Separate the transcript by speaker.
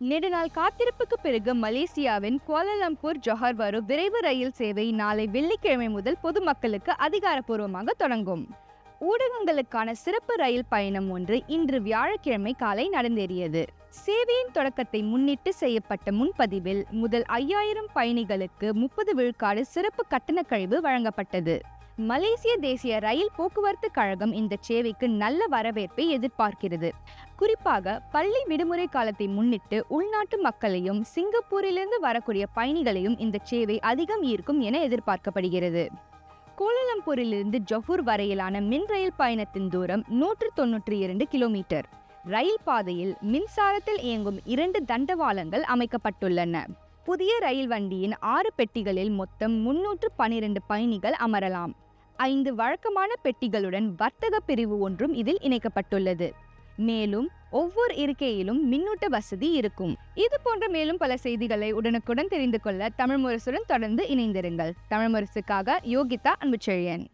Speaker 1: நெடுநாள் காத்திருப்புக்கு பிறகு மலேசியாவின் குவாலலம்பூர் ஜொஹர் வரும் விரைவு ரயில் சேவை நாளை வெள்ளிக்கிழமை முதல் பொதுமக்களுக்கு அதிகாரப்பூர்வமாக தொடங்கும். ஊடகங்களுக்கான சிறப்பு ரயில் பயணம் ஒன்று இன்று வியாழக்கிழமை காலை நடந்தேறியது. சேவையின் தொடக்கத்தை முன்னிட்டு செய்யப்பட்ட முன்பதிவில் முதல் ஐயாயிரம் பயணிகளுக்கு முப்பது விழுக்காடு சிறப்பு கட்டண கழிவு வழங்கப்பட்டது. மலேசிய தேசிய ரயில் போக்குவரத்து கழகம் இந்த சேவைக்கு நல்ல வரவேற்பை எதிர்பார்க்கிறது. குறிப்பாக பள்ளி விடுமுறை காலத்தை முன்னிட்டு உள்நாட்டு மக்களையும் சிங்கப்பூரிலிருந்து வரக்கூடிய பயணிகளையும் இந்த சேவை அதிகம் ஈர்க்கும் என எதிர்பார்க்கப்படுகிறது. கோலாலம்பூரிலிருந்து ஜொஹூர் வரையிலான மின் ரயில் பயணத்தின் தூரம் நூற்று தொன்னூற்றி இரண்டு கிலோமீட்டர். ரயில் பாதையில் மின்சாரத்தில் இயங்கும் இரண்டு தண்டவாளங்கள் அமைக்கப்பட்டுள்ளன. புதிய ரயில் வண்டியின் ஆறு பெட்டிகளில் மொத்தம் முன்னூற்று பனிரெண்டு பயணிகள் அமரலாம். ஐந்து வழக்கமான பெட்டிகளுடன் வர்த்தக பிரிவு ஒன்றும் இதில் இணைக்கப்பட்டுள்ளது. மேலும் ஒவ்வொரு இருக்கையிலும் மின்னூட்ட வசதி இருக்கும். இது போன்ற மேலும் பல செய்திகளை உடனுக்குடன் தெரிந்து கொள்ள தமிழ் முரசுடன் தொடர்ந்து இணைந்திருங்கள். தமிழ் முரசுக்காக யோகிதா அன்புச்செழியன்.